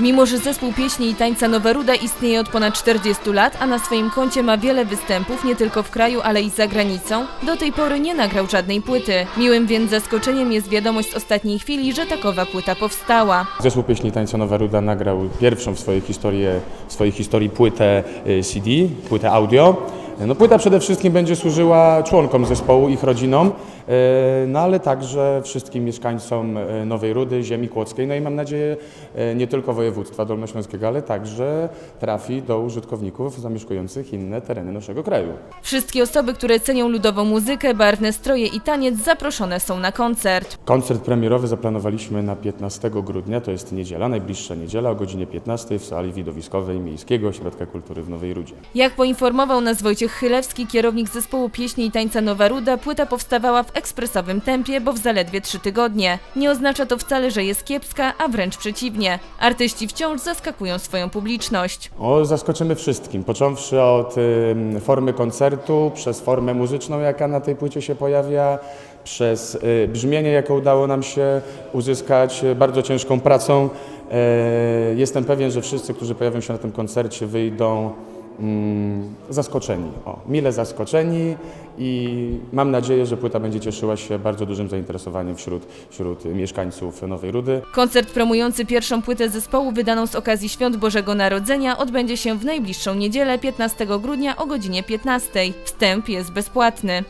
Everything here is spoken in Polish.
Mimo, że zespół pieśni i tańca Nowa Ruda istnieje od ponad 40 lat, a na swoim koncie ma wiele występów nie tylko w kraju, ale i za granicą, do tej pory nie nagrał żadnej płyty. Miłym więc zaskoczeniem jest wiadomość z ostatniej chwili, że takowa płyta powstała. Zespół pieśni Tańca Nowa Ruda nagrał pierwszą w swojej historii, w swojej historii płytę y, CD, płytę audio. No, płyta przede wszystkim będzie służyła członkom zespołu, ich rodzinom, y, no ale także wszystkim mieszkańcom y, Nowej Rudy, ziemi kłodzkiej, no i mam nadzieję y, nie tylko województwa dolnośląskiego, ale także trafi do użytkowników zamieszkujących inne tereny naszego kraju. Wszystkie osoby, które cenią ludową muzykę, barwne stroje i taniec zaproszone są na koncert. Koncert premierowy zaplanowaliśmy na 15 grudnia, to jest niedziela, najbliższa niedziela o godzinie 15 w sali widowiskowej Miejskiego Ośrodka Kultury w Nowej Rudzie. Jak poinformował nas Wojciech Chylewski, kierownik zespołu pieśni i tańca Nowa Ruda, płyta powstawała w ekspresowym tempie, bo w zaledwie trzy tygodnie. Nie oznacza to wcale, że jest kiepska, a wręcz przeciwnie. Artyści wciąż zaskakują swoją publiczność. O, zaskoczymy wszystkim, począwszy od ym, formy koncertu, przez formę muzyczną, jaka na tej płycie się pojawia, przez y, brzmienie, jakie udało nam się uzyskać y, bardzo ciężką pracą. E, jestem pewien, że wszyscy, którzy pojawią się na tym koncercie, wyjdą zaskoczeni, o, mile zaskoczeni i mam nadzieję, że płyta będzie cieszyła się bardzo dużym zainteresowaniem wśród, wśród mieszkańców Nowej Rudy. Koncert promujący pierwszą płytę zespołu wydaną z okazji Świąt Bożego Narodzenia odbędzie się w najbliższą niedzielę 15 grudnia o godzinie 15. Wstęp jest bezpłatny.